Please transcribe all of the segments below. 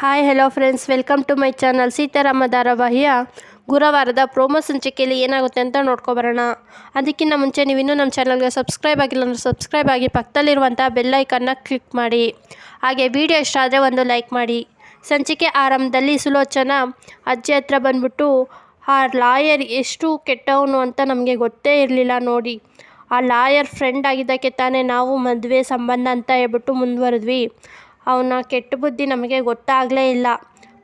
Hi hello friends welcome to my channel Seetharama ಧಾರಾವಾಹಿಯ ಗುರುವಾರದ promo ಸಂಚಿಕೆಯಲ್ಲಿ ಏನಾಗುತ್ತೆ ಅಂತ ನೋಡ್ಕೊಬರೋಣ ಅದಕ್ಕಿಂತ ಮುಂಚೆ ನೀವು ಇನ್ನೂ ನಮ್ಮ ಚಾನಲ್ಗೆ ಸಬ್ಸ್ಕ್ರೈಬ್ ಆಗಿಲ್ಲ ಅಂದರೆ ಸಬ್ಸ್ಕ್ರೈಬ್ ಆಗಿ ಪಕ್ಕದಲ್ಲಿರುವಂಥ ಬೆಲ್ಲೈಕನ್ನ ಕ್ಲಿಕ್ ಮಾಡಿ. ಹಾಗೆ ವಿಡಿಯೋ ಇಷ್ಟ ಆದರೆ ಒಂದು ಲೈಕ್ ಮಾಡಿ. ಸಂಚಿಕೆ ಆರಂಭದಲ್ಲಿ ಸುಲೋಚನ ಅಜ್ಜಿ ಹತ್ರ ಬಂದ್ಬಿಟ್ಟು, ಆ ಲಾಯರ್ ಎಷ್ಟು ಕೆಟ್ಟವನು ಅಂತ ನಮಗೆ ಗೊತ್ತೇ ಇರಲಿಲ್ಲ ನೋಡಿ. ಆ ಲಾಯರ್ ಫ್ರೆಂಡ್ ಆಗಿದ್ದಕ್ಕೆ ತಾನೇ ನಾವು ಮದುವೆ ಸಂಬಂಧ ಅಂತ ಹೇಳ್ಬಿಟ್ಟು ಮುಂದುವರೆದ್ವಿ. ಅವನ ಕೆಟ್ಟ ಬುದ್ಧಿ ನಮಗೆ ಗೊತ್ತಾಗಲೇ ಇಲ್ಲ.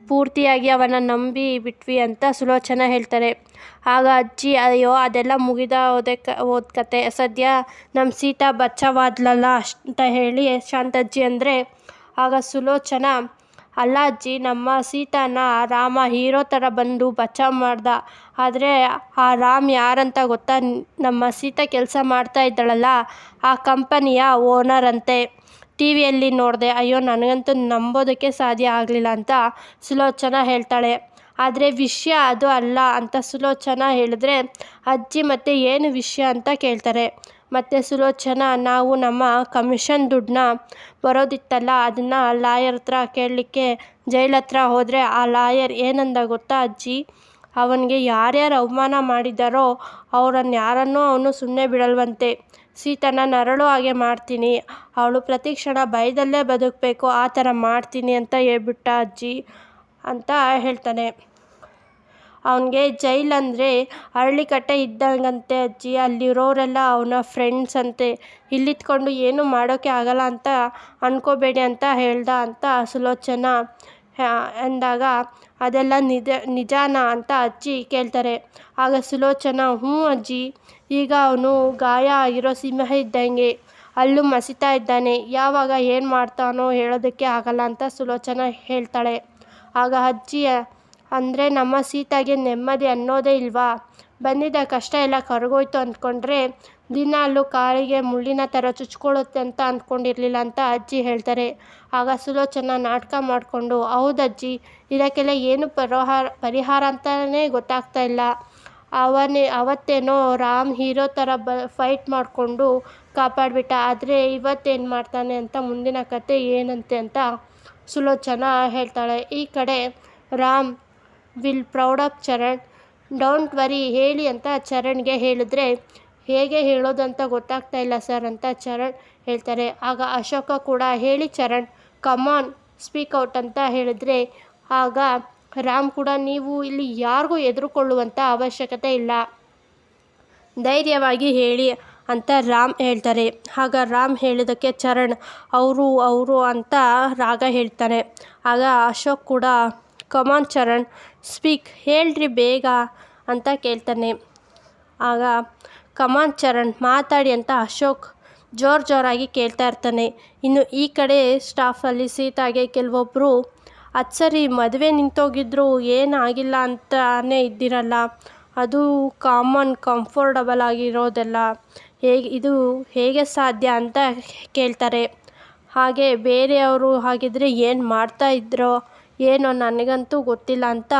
ಪೂರ್ತಿಯಾಗಿ ಅವನ ನಂಬಿ ಬಿಟ್ವಿ ಅಂತ ಸುಲೋಚನ ಹೇಳ್ತಾರೆ. ಆಗ ಅಜ್ಜಿ, ಅಯ್ಯೋ, ಅದೆಲ್ಲ ಮುಗಿದ ಓದಕ್ಕೆ ಓದ್ ಕತೆ. ಸದ್ಯ ನಮ್ಮ ಸೀತಾ ಬಚ್ಚವಾದ್ಲಲ್ಲ ಅಂತ ಹೇಳಿ ಶಾಂತಜ್ಜಿ ಅಂದರೆ, ಆಗ ಸುಲೋಚನ, ಅಲ್ಲ ಅಜ್ಜಿ, ನಮ್ಮ ಸೀತಾನ ರಾಮ ಹೀರೋ ಥರ ಬಂದು ಬಚಾವ್ ಮಾಡ್ದ. ಆದರೆ ಆ ರಾಮ್ ಯಾರಂತ ಗೊತ್ತಾ? ನಮ್ಮ ಸೀತಾ ಕೆಲಸ ಮಾಡ್ತಾ ಇದ್ದಾಳಲ್ಲ, ಆ ಕಂಪನಿಯ ಓನರ್ ಅಂತೆ. ಟಿ ವಿಯಲ್ಲಿ ನೋಡಿದೆ, ಅಯ್ಯೋ, ನನಗಂತೂ ನಂಬೋದಕ್ಕೆ ಸಾಧ್ಯ ಆಗಲಿಲ್ಲ ಅಂತ ಸುಲೋಚನಾ ಹೇಳ್ತಾಳೆ. ಆದರೆ ವಿಷಯ ಅದು ಅಲ್ಲ ಅಂತ ಸುಲೋಚನಾ ಹೇಳಿದ್ರೆ ಅಜ್ಜಿ ಮತ್ತೆ ಏನು ವಿಷಯ ಅಂತ ಕೇಳ್ತಾರೆ. ಮತ್ತು ಸುಲೋಚನಾ, ನಾವು ನಮ್ಮ ಕಮಿಷನ್ ದುಡ್ಡನ್ನ ಬರೋದಿತ್ತಲ್ಲ, ಅದನ್ನು ಲಾಯರ್ ಹತ್ರ ಕೇಳಲಿಕ್ಕೆ ಜೈಲ್ ಹತ್ರ ಹೋದರೆ ಆ ಲಾಯರ್ ಏನಂದ ಗೊತ್ತಾ ಅಜ್ಜಿ? ಅವನಿಗೆ ಯಾರ್ಯಾರು ಅವಮಾನ ಮಾಡಿದ್ದಾರೋ ಅವರನ್ನು ಯಾರನ್ನೂ ಅವನು ಸುಮ್ಮನೆ ಬಿಡಲ್ವಂತೆ. ಸೀತನ ನರಳು ಹಾಗೆ ಮಾಡ್ತೀನಿ. ಅವಳು ಪ್ರತಿ ಕ್ಷಣ ಭಯದಲ್ಲೇ ಬದುಕಬೇಕು, ಆ ಥರ ಮಾಡ್ತೀನಿ ಅಂತ ಹೇಳ್ಬಿಟ್ಟ ಅಜ್ಜಿ ಅಂತ ಹೇಳ್ತಾನೆ. ಅವನಿಗೆ ಜೈಲಂದರೆ ಅರಳಿಕಟ್ಟೆ ಇದ್ದಂಗಂತೆ ಅಜ್ಜಿ. ಅಲ್ಲಿರೋರೆಲ್ಲ ಅವನ ಫ್ರೆಂಡ್ಸ್ ಅಂತೆ. ಇಲ್ಲಿತ್ಕೊಂಡು ಏನೂ ಮಾಡೋಕ್ಕೆ ಆಗಲ್ಲ ಅಂತ ಅನ್ಕೋಬೇಡಿ ಅಂತ ಹೇಳ್ದ ಅಂತ ಸುಲೋಚನಾ ಅಂದಾಗ ಅದೆಲ್ಲ ನಿಜ, ನಿಜಾನ ಅಂತ ಅಜ್ಜಿ ಕೇಳ್ತಾರೆ. ಆಗ ಸುಲೋಚನ, ಹ್ಞೂ ಅಜ್ಜಿ, ಈಗ ಅವನು ಗಾಯ ಆಗಿರೋ ಸಿಂಹ ಇದ್ದಂಗೆ, ಅಲ್ಲೂ ಮಸಿತಾ ಇದ್ದಾನೆ, ಯಾವಾಗ ಏನು ಮಾಡ್ತಾನೋ ಹೇಳೋದಕ್ಕೆ ಆಗಲ್ಲ ಅಂತ ಸುಲೋಚನ ಹೇಳ್ತಾಳೆ. ಆಗ ಅಜ್ಜಿ ಅಂದರೆ ನಮ್ಮ ಸೀತಾಗೆ ನೆಮ್ಮದಿ ಅನ್ನೋದೇ ಇಲ್ವಾ? ಬಂದಿದ್ದ ಕಷ್ಟ ಎಲ್ಲ ಕರಗೋಯ್ತು ಅಂದ್ಕೊಂಡ್ರೆ ದಿನಾಲು ಕಾಲಿಗೆ ಮುಳ್ಳಿನ ಥರ ಚುಚ್ಕೊಳ್ಳುತ್ತೆ ಅಂತ ಅಂದ್ಕೊಂಡಿರಲಿಲ್ಲ ಅಂತ ಅಜ್ಜಿ ಹೇಳ್ತಾರೆ. ಆಗ ಸುಲೋಚನ ನಾಟಕ ಮಾಡಿಕೊಂಡು ಹೌದಜ್ಜಿ ಇದಕ್ಕೆಲ್ಲ ಏನು ಪರಿಹಾರ ಪರಿಹಾರ ಅಂತಲೇ ಗೊತ್ತಾಗ್ತಾ ಇಲ್ಲ. ಅವನೇ, ಅವತ್ತೇನೋ ರಾಮ್ ಹೀರೋ ಥರ ಬ ಫೈಟ್ ಮಾಡಿಕೊಂಡು ಕಾಪಾಡಿಬಿಟ್ಟ. ಆದರೆ ಇವತ್ತೇನು ಮಾಡ್ತಾನೆ ಅಂತ ಮುಂದಿನ ಕತೆ ಏನಂತೆ ಅಂತ ಸುಲೋಚನ ಹೇಳ್ತಾಳೆ. ಈ ಕಡೆ Ram will proud of Charan. Don't worry ಹೇಳಿ ಅಂತ ಚರಣ್ಗೆ ಹೇಳಿದ್ರೆ ಹೇಗೆ ಹೇಳೋದಂತ ಗೊತ್ತಾಗ್ತಾ ಇಲ್ಲ ಸರ್ ಅಂತ ಚರಣ್ ಹೇಳ್ತಾರೆ. ಆಗ ಅಶೋಕ ಕೂಡ ಹೇಳಿ, ಚರಣ್ ಕಮಾನ್ ಸ್ಪೀಕ್ ಔಟ್ ಅಂತ ಹೇಳಿದ್ರೆ ಆಗ ರಾಮ್ ಕೂಡ, ನೀವು ಇಲ್ಲಿ ಯಾರಿಗೂ ಎದುರುಕೊಳ್ಳುವಂಥ ಅವಶ್ಯಕತೆ ಇಲ್ಲ. ಧೈರ್ಯವಾಗಿ ಹೇಳಿ ಅಂತ ರಾಮ್ ಹೇಳ್ತಾರೆ. ಆಗ ರಾಮ್ ಹೇಳಿದಕ್ಕೆ ಚರಣ್, ಅವರು ಅವರು ಅಂತ ರಾಗ ಹೇಳ್ತಾನೆ ಆಗ ಅಶೋಕ್ ಕೂಡ ಕಮಾನ್ ಚರಣ್ ಸ್ಪೀಕ್ ಹೇಳ್ರಿ ಬೇಗ ಅಂತ ಕೇಳ್ತಾನೆ. ಆಗ ಕಮಾನ್ ಚರಣ್ ಮಾತಾಡಿ ಅಂತ ಅಶೋಕ್ ಜೋರು ಜೋರಾಗಿ ಕೇಳ್ತಾ ಇರ್ತಾನೆ. ಇನ್ನು ಈ ಕಡೆ ಸ್ಟಾಫಲ್ಲಿ ಸೀತಾಗೆ ಕೆಲವೊಬ್ಬರು ಅದು ಸರಿ ಮದುವೆ ನಿಂತೋಗಿದ್ರು ಏನಾಗಿಲ್ಲ ಅಂತಾನೇ ಇದ್ದಿರಲ್ಲ. ಅದು ಕಾಮನ್ ಕಂಫರ್ಟಬಲ್ ಆಗಿರೋದೆಲ್ಲ. ಹೇಗೆ, ಇದು ಹೇಗೆ ಸಾಧ್ಯ ಅಂತ ಕೇಳ್ತಾರೆ. ಹಾಗೆ ಬೇರೆಯವರು ಹಾಗಿದ್ರೆ ಏನು ಮಾಡ್ತಾ ಇದ್ರೋ, ಏನೋ ನನಗಂತೂ ಗೊತ್ತಿಲ್ಲ ಅಂತ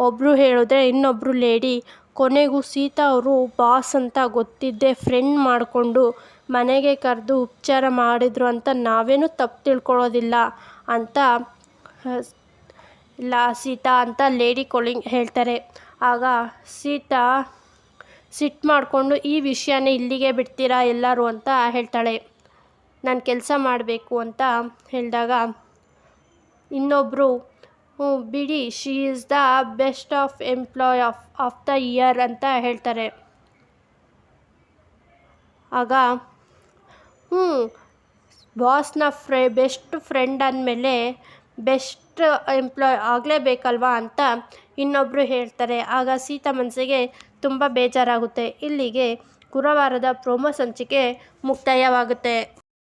ಒಬ್ಬರು ಹೇಳಿದ್ರೆ ಇನ್ನೊಬ್ಬರು ಲೇಡಿ ಕೊನೆಗೂ ಸೀತಾ ಅವರು ಬಾಸ್ ಅಂತ ಗೊತ್ತಿದ್ದೇ ಫ್ರೆಂಡ್ ಮಾಡಿಕೊಂಡು ಮನೆಗೆ ಕರೆದು ಉಪಚಾರ ಮಾಡಿದರು ಅಂತ ನಾವೇನು ತಪ್ಪು ತಿಳ್ಕೊಳ್ಳೋದಿಲ್ಲ ಅಂತ, ಇಲ್ಲ ಸೀತಾ ಅಂತ ಲೇಡಿ ಕೊಲಿಂಗ್ ಹೇಳ್ತಾರೆ. ಆಗ ಸೀತಾ ಸಿಟ್ಟು ಮಾಡಿಕೊಂಡು, ಈ ವಿಷಯನೇ ಇಲ್ಲಿಗೆ ಬಿಡ್ತೀರಾ ಎಲ್ಲರೂ? ಅಂತ ಹೇಳ್ತಾಳೆ. ನಾನು ಕೆಲಸ ಮಾಡಬೇಕು ಅಂತ ಹೇಳಿದಾಗ ಇನ್ನೊಬ್ಬರು ಬಿಡಿ she is the best of employ of of the year ಅಂತ ಹೇಳ್ತಾರೆ. ಆಗ, ಹ್ಞೂ ಬಾಸ್ನ ಫ್ರೆ ಬೆಸ್ಟ್ ಫ್ರೆಂಡ್ ಅಂದಮೇಲೆ ಬೆಸ್ಟ್ ಎಂಪ್ಲಾಯ್ ಆಗಲೇಬೇಕಲ್ವಾ ಅಂತ ಇನ್ನೊಬ್ಬರು ಹೇಳ್ತಾರೆ. ಆಗ ಸೀತಾ ಮನಸ್ಸಿಗೆ ತುಂಬ ಬೇಜಾರಾಗುತ್ತೆ. ಇಲ್ಲಿಗೆ ಗುರುವಾರದ ಪ್ರೋಮೋ ಸಂಚಿಕೆ ಮುಕ್ತಾಯವಾಗುತ್ತೆ.